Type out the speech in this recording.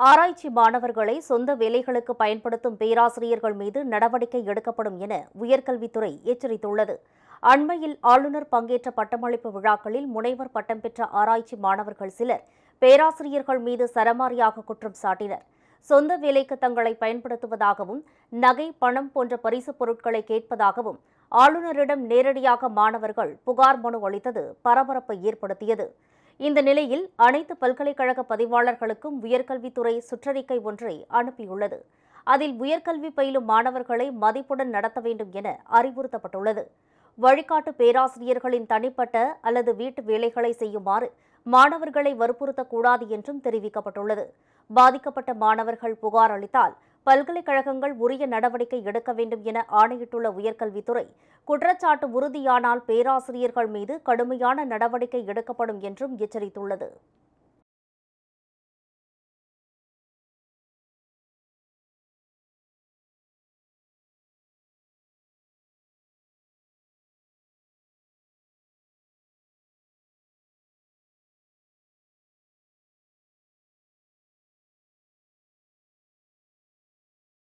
ஆராய்ச்சி மாணவர்களை சொந்த வேலைகளுக்கு பயன்படுத்தும் பேராசிரியர்கள் மீது நடவடிக்கை எடுக்கப்படும் என உயர்கல்வித்துறை எச்சரித்துள்ளது. அண்மையில் ஆளுநர் பங்கேற்ற பட்டமளிப்பு விழாக்களில் முனைவர் பட்டம் பெற்ற ஆராய்ச்சி மாணவர்கள் சிலர் பேராசிரியர்கள் மீது சரமாரியாக குற்றம் சாட்டினர். சொந்த வேலைக்கு தங்களை பயன்படுத்துவதாகவும் நகை பணம் போன்ற பரிசுப் பொருட்களை கேட்பதாகவும் ஆளுநரிடம் நேரடியாக மாணவர்கள் புகார் மனு அளித்தது பரபரப்பை ஏற்படுத்தியது. இந்த நிலையில் அனைத்து பல்கலைக்கழக பதிவாளர்களுக்கும் உயர்கல்வித்துறை சுற்றறிக்கை ஒன்றை அனுப்பியுள்ளது. அதில் உயர்கல்வி பயிலும் மாணவர்களை மதிப்புடன் நடத்த வேண்டும் என அறிவுறுத்தப்பட்டுள்ளது. வழிகாட்டு பேராசிரியர்களின் தனிப்பட்ட அல்லது வீட்டு வேலைகளை செய்யுமாறு மாணவர்களை வற்புறுத்தக்கூடாது என்றும் தெரிவிக்கப்பட்டுள்ளது. பாதிக்கப்பட்ட மாணவர்கள் புகார் அளித்தால் பல்கலைக்கழகங்கள் உரிய நடவடிக்கை எடுக்க வேண்டும் என ஆணையிட்டுள்ள உயர்கல்வித்துறை குற்றச்சாட்டு உறுதியானால் பேராசிரியர்கள் மீது கடுமையான நடவடிக்கை எடுக்கப்படும் என்றும் எச்சரித்துள்ளது.